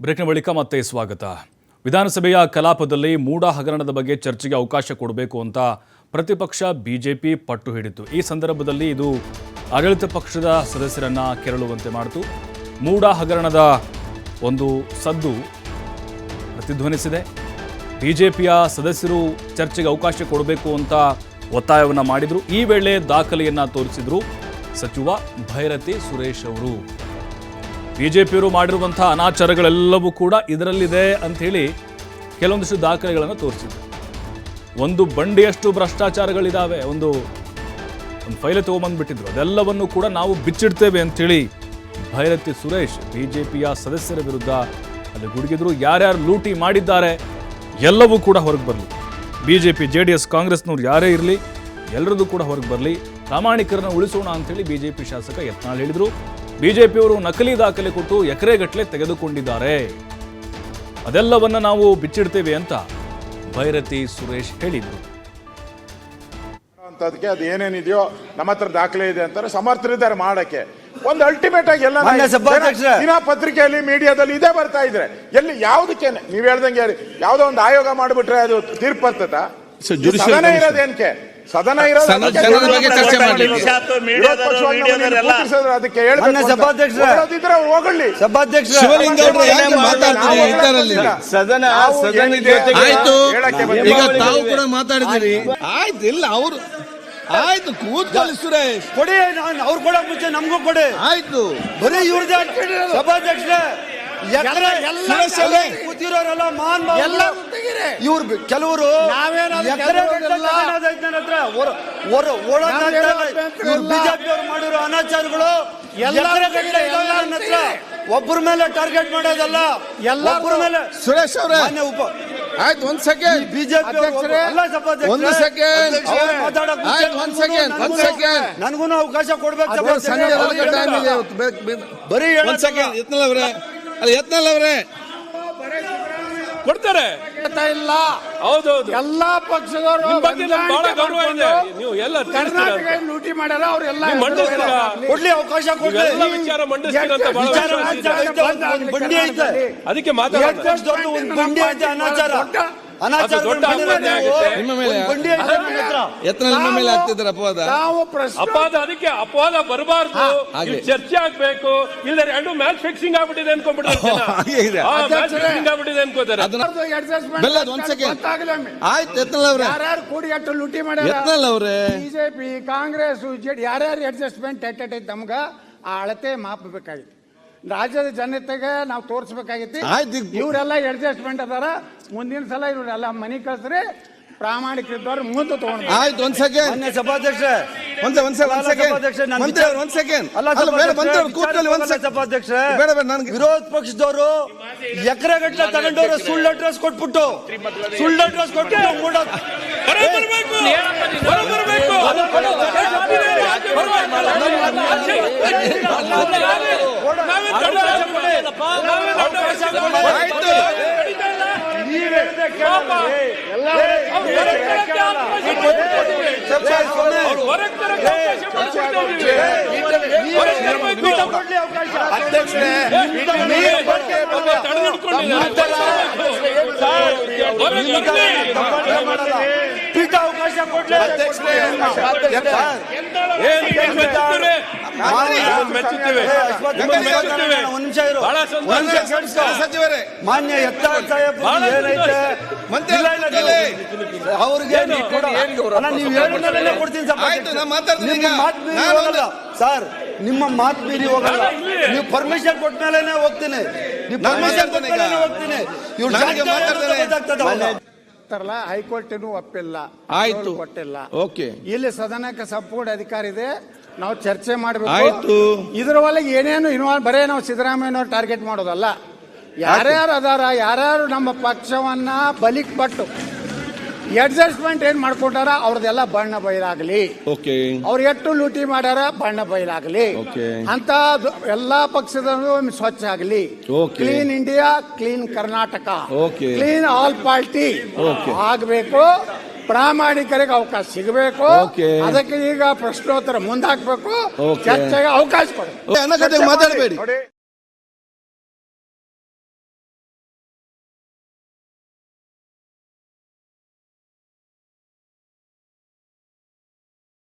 ಬ್ರೇಕ್ನ ಬಳಿಕ ಮತ್ತೆ ಸ್ವಾಗತ. ವಿಧಾನಸಭೆಯ ಕಲಾಪದಲ್ಲಿ ಮೂಡ ಹಗರಣದ ಬಗ್ಗೆ ಚರ್ಚೆಗೆ ಅವಕಾಶ ಕೊಡಬೇಕು ಅಂತ ಪ್ರತಿಪಕ್ಷ ಬಿಜೆಪಿ ಪಟ್ಟು ಹಿಡಿತು. ಈ ಸಂದರ್ಭದಲ್ಲಿ ಇದು ಆಡಳಿತ ಪಕ್ಷದ ಸದಸ್ಯರನ್ನ ಕೆರಳುವಂತೆ ಮಾಡಿತು. ಮೂಡ ಹಗರಣದ ಒಂದು ಸದ್ದು ಪ್ರತಿಧ್ವನಿಸಿದೆ. ಬಿಜೆಪಿಯ ಸದಸ್ಯರು ಚರ್ಚೆಗೆ ಅವಕಾಶ ಕೊಡಬೇಕು ಅಂತ ಒತ್ತಾಯವನ್ನು ಮಾಡಿದರು. ಈ ವೇಳೆ ದಾಖಲೆಯನ್ನು ತೋರಿಸಿದರು ಸಚಿವ ಭೈರತಿ ಸುರೇಶ್ ಅವರು. ಬಿಜೆಪಿಯವರು ಮಾಡಿರುವಂಥ ಅನಾಚಾರಗಳೆಲ್ಲವೂ ಕೂಡ ಇದರಲ್ಲಿದೆ ಅಂಥೇಳಿ ಕೆಲವೊಂದಿಷ್ಟು ದಾಖಲೆಗಳನ್ನು ತೋರಿಸಿದ್ರು. ಒಂದು ಬಂಡಿಯಷ್ಟು ಭ್ರಷ್ಟಾಚಾರಗಳಿದ್ದಾವೆ ಒಂದು ಒಂದು ಫೈಲೆ ತೊಗೊಂಬಂದ್ಬಿಟ್ಟಿದ್ರು. ಅದೆಲ್ಲವನ್ನು ಕೂಡ ನಾವು ಬಿಚ್ಚಿಡ್ತೇವೆ ಅಂಥೇಳಿ ಭೈರತಿ ಸುರೇಶ್ ಬಿ ಜೆ ಪಿಯ ಸದಸ್ಯರ ವಿರುದ್ಧ ಅಲ್ಲಿ ಗುಡುಗಿದ್ರು. ಯಾರ್ಯಾರು ಲೂಟಿ ಮಾಡಿದ್ದಾರೆ, ಎಲ್ಲವೂ ಕೂಡ ಹೊರಗೆ ಬರಲಿ. B J P J D S ಕಾಂಗ್ರೆಸ್ನವ್ರು ಯಾರೇ ಇರಲಿ ಎಲ್ಲರದ್ದು ಕೂಡ ಹೊರಗೆ ಬರಲಿ. ಪ್ರಾಮಾಣಿಕರನ್ನು ಉಳಿಸೋಣ ಅಂತೇಳಿ ಬಿಜೆಪಿ ಶಾಸಕ ಯತ್ನಾಳ್ ಹೇಳಿದರು. ಬಿಜೆಪಿಯವರು ನಕಲಿ ದಾಖಲೆ ಕೊಟ್ಟು ಎಕರೆಗಟ್ಟಲೆ ತೆಗೆದುಕೊಂಡಿದ್ದಾರೆ. ಅದೆಲ್ಲವನ್ನ ನಾವು ಬಿಚ್ಚಿಡ್ತೇವೆ ಅಂತ ಭೈರತಿ ಸುರೇಶ್ ಹೇಳಿದರು. ಅಂತದಕ್ಕೆ ಅದು ಏನೇನಿದೆಯೋ ನಮ್ಮ ಹತ್ರ ದಾಖಲೆ ಇದೆ ಅಂತಾರೆ ಸಮರ್ಥರಿದ್ದಾರೆ ಮಾಡಕ್ಕೆ. ಒಂದು ಅಲ್ಟಿಮೇಟ್ ಆಗಿ ಎಲ್ಲ. ದಿನ ಪತ್ರಿಕೆಯಲ್ಲಿ ಮೀಡಿಯಾದಲ್ಲಿ ಇದೇ ಬರ್ತಾ ಇದ್ರೆ ಎಲ್ಲಿ ಯಾವ್ದಕ್ಕೆ ನೀವ್ ಹೇಳ್ದಂಗೆ ಯಾವ್ದೋ ಒಂದು ಆಯೋಗ ಮಾಡ್ಬಿಟ್ರೆ ಅದು ತೀರ್ಪು ಬರ್ತದ ಇರೋದೇನಕ್ಕೆ ಸದನ ಜನರ ಬಗ್ಗೆ ಚರ್ಚೆ ಮಾಡ್ಲಿಕ್ಕೆ. ಅದಕ್ಕೆ ಹೋಗಲಿ. ಸಭಾಧ್ಯಕ್ಷ ಶಿವಲಿಂಗ ಯಾಕೆ ಮಾತಾಡ್ತೀರಿ? ಸದನ ಸದನ ಆಯ್ತು. ಈಗ ತಾವು ಕೂಡ ಮಾತಾಡಿದಿರಿ ಆಯ್ತು ಇಲ್ಲ ಅವರು ಆಯ್ತು ಕೂತ್ಕೊಳ್ಳಿ ಸುರೇಶ್. ಕೊಡಿ ನಾನು ಅವ್ರು ಕೊಡಕ್ ಮುಂಚೆ ನಮಗೂ ಕೊಡಿ. ಆಯ್ತು. ಬರೀ ಇವ್ರದ್ದೇ ಸಭಾಧ್ಯಕ್ಷರೇ ಎಲ್ಲ ಕೂತಿರೋರೆಲ್ಲ ಅವರೇ. ಕೂತಿರೋರೆಲ್ಲ ಇವ್ರು ಬಿ- ಕೆಲವರು ಎಕರೆ ಬಿಜೆಪಿ ಅವ್ರು ಮಾಡಿರೋ ಅನಾಚಾರಗಳು ಎಕರೆ ಒಬ್ಬರ ಮೇಲೆ ಟಾರ್ಗೆಟ್ ಮಾಡೋದಲ್ಲ. ಒಬ್ಬರ ಮೇಲೆ ಸುರೇಶ್ ಅವರೇ. ಮಾನ್ಯ ಉಪ ಆಯ್ತು ಒಂದ್ ಸೆಕೆಂಡ್ ಬಿಜೆಪಿ ಅಲ್ಲ ಸಭಾಧ್ಯಕ್ಷರೇ. ಒಂದು second. ಅವ್ರು. ಮಾತಾಡಕ್ ಮುಂಚೆ ಆಯ್ತು, ಒಂದ್ second, ಒಂದ್ ಸೆಕೆಂಡ್ second. ನನ್ಗೂ ಅವಕಾಶ ಕೊಡ್ಬೇಕು ಸಂಜೆ ಟೈಮ್ ಇದೆ ಇವತ್ತು. ಬರೀ ಒಂದ್ ಹೇಳೋದಲ್ಲ. ಸೆಕೆಂಡ್ ಯತ್ನಲ್ ಅವರೇ. ಅಲ್ಲ ಯತ್ನಲ್ ಅವರೇ. ಕೊಡ್ತಾರೆ. ಇಲ್ಲ. ಹೌದೌದು. ಎಲ್ಲಾ ಪಕ್ಷದವರು ಬಗ್ಗೆ ನಮ್ಗೆ ಬಹಳ ಗೌರವ ಇದೆ. ನೀವು ಎಲ್ಲ ತಿಳಿಸ್ತೀರ ಕರ್ನಾಟಕ ಲೂಟಿ ಮಾಡ್ಯಾರ ಅವ್ರೆಲ್ಲ ಮಂಡಿಸ್ತೀರಾ? ಕೊಡ್ಲಿ ಅವಕಾಶ ಕೊಡ್ಲಿ. ವಿಚಾರ ಮಂಡಿಸ್ತೀರ ಅಂತ ಬಹಳ ವಿಚಾರ ವಿಶ್ವಾಸ ಇದೆ. ಐತೆ, ಒಂದ್ ಬಂಡಿ ಐತೆ. ಅದಕ್ಕೆ ಮಾತಾಡ್ತಾರೆ ಒಂದ್ ಐತೆ ಅನಾಚಾರ. ಅನಾಚಾರ ನಿಮ್ಮ ಮೇಲೆ ಯತ್ನ ನಿಮ್ಮ ಮೇಲೆ ಆಗ್ತಿದ್ದಾರೆ ಅಪವಾದ. ಅಪವಾದ ಅದಕ್ಕೆ ಅಪವಾದ ಬರಬಾರ್ದು. ಚರ್ಚೆ ಆಗ್ಬೇಕು. ಇಲ್ಲದ್ರೆ ಎರಡು ಮ್ಯಾಚ್ ಫಿಕ್ಸಿಂಗ್ ಆಗ್ಬಿಟ್ಟಿದೆ ಅನ್ಕೊಂಡ್ಬಿಟ್ಟಿದೆ ಬಿಜೆಪಿ ಕಾಂಗ್ರೆಸ್ ಜೆಡಿ ಯಾರ್ಯಾರು ಅಡ್ಜಸ್ಟ್ಮೆಂಟ್ ಎಟ್ಟೈತೆ ನಮ್ಗ ಆ ಅಳತೆ ಮಾಪಬೇಕಾಗಿತ್ತು ರಾಜ್ಯದ ಜನತೆಗೆ ನಾವು ತೋರಿಸ್ಬೇಕಾಗಿತ್ತು. ಆಯ್ತು ಈಗ- ಇವರೆಲ್ಲ ಅಡ್ಜಸ್ಟ್ಮೆಂಟ್ ಅದಾರ. ಮುಂದಿನ ಸಲ ಇವರೆಲ್ಲ ಮನಿ ಕಳ್ಸ್ರಿ ಪ್ರಾಮಾಣಿಕರಿದ್ದವ್ರು ಮುಂದೆ ತಗೊಂಡು ಆಯ್ತು ಒಂದ್ ಸೆಕೆಂಡ್ ಮಾನ್ಯ ಸಭಾಧ್ಯಕ್ಷ ಒಂದ್ ಒಂದ್ ಸೆಕೆಂಡ್ ಒಂದ್ ಸಭಾಧ್ಯಕ್ಷ, ಸೆಕೆಂಡ್ ನಾನು ಮಂತ್ರಿ ಅವ್ರು ಒಂದ್ ಸೆಕೆಂಡ್ ಅಲ್ಲ ಅಲ್ಲ ಬೇಡ ಸಭಾಧ್ಯಕ್ಷ, ಮಂತ್ರಿ ಅವ್ರು ಕೂತ್ಕೊಳ್ಳಿ ಒಂದ್ ವಿಚಾರ ಸೆಕೆಂಡ್ ಸಭಾಧ್ಯಕ್ಷ. ಬೇಡ ಬೇಡ ನನ್ಗೆ ವಿರೋಧ ಪಕ್ಷದವರು ಎಕರೆ ಗಟ್ಟಲೆ ತಗೊಂಡವರು ಸುಳ್ಳು ಅಡ್ರೆಸ್ ಕೊಟ್ಬಿಟ್ಟು ಸುಳ್ಳು ಅಡ್ರೆಸ್ ಕೊಟ್ಬಿಟ್ಟು ಮೂಡ. ಪಾಪ ತಡೆದಿಟ್ಕೊಂಡಿದ್ದಾರೆ. ಸಚಿವರೇ. ಮಾನ್ಯ ಎತ್ತಾಳ್ ಸಾಹೇಬ್ ಏನೈತೆ? ಅವ್ರಿಗೆ ನೀವು ಹೇಳಿದ್ಮೇಲೆ ಕೊಡ್ತೀನಿ. ಮಾತು ಸರ್ ನಿಮ್ಮ ಮಾತು ಮೀರಿ ಹೋಗಲ್ಲ ನೀವು ಪರ್ಮಿಷನ್ ಕೊಟ್ಟ ಮೇಲೆನೆ ಹೋಗ್ತೀನಿ. ನೀವು ಪರ್ಮಿಷನ್ ಕೊಟ್ಟ ಹೋಗ್ತೀನಿ. ಇವ್ರು ಅಂತಾರಲ್ಲ ಹೈಕೋರ್ಟಿನೂ ಒಪ್ಪಿಲ್ಲ. ಆಯ್ತು. ಕೊಟ್ಟಿಲ್ಲ. ಓಕೆ. ಇಲ್ಲಿ ಸದನಕ್ಕೆ ಸಂಪೂರ್ಣ ಅಧಿಕಾರ ಇದೆ. ನಾವು ಚರ್ಚೆ ಮಾಡಬೇಕು. ಆಯ್ತು. ಇದ್ರ ಒಳಗೆ ಏನೇನು ಇನ್ವಾಲ್ವ್ ಬರೇ ನಾವು ಸಿದ್ದರಾಮಯ್ಯನವ್ರು ಟಾರ್ಗೆಟ್ ಮಾಡೋದಲ್ಲ. ಯಾರ್ಯಾರು ಅದಾರ ಯಾರ್ಯಾರು ನಮ್ಮ ಪಕ್ಷವನ್ನ ಬಲಿಕ್ ಪಟ್ಟು ಅಡ್ಜಸ್ಟ್ಮೆಂಟ್ ಏನ್ ಮಾಡ್ಕೊಂಡಾರ ಅವ್ರದೆಲ್ಲ ಬಣ್ಣ ಬಯಲಾಗಲಿ. ಓಕೆ ಅವ್ರು ಎಷ್ಟು ಲೂಟಿ ಮಾಡ್ಯಾರ ಬಣ್ಣ ಬಯಲಾಗಲಿ. Okay. ಅಂತ ಎಲ್ಲಾ ಪಕ್ಷದ ಸ್ವಚ್ಛ ಆಗಲಿ. Okay. Clean India clean Karnataka Okay. Clean all party Okay. ಆಗಬೇಕು. ಪ್ರಾಮಾಣಿಕರಿಗೆ ಅವಕಾಶ ಸಿಗಬೇಕು. Okay. ಅದಕ್ಕೆ ಈಗ ಪ್ರಶ್ನೋತ್ತರ ಮುಂದಾಕ್ಬೇಕು Okay. ಚರ್ಚೆಗೆ ಅವಕಾಶ ಕೊಡಿ. ಮಾತಾಡಬೇಡಿ.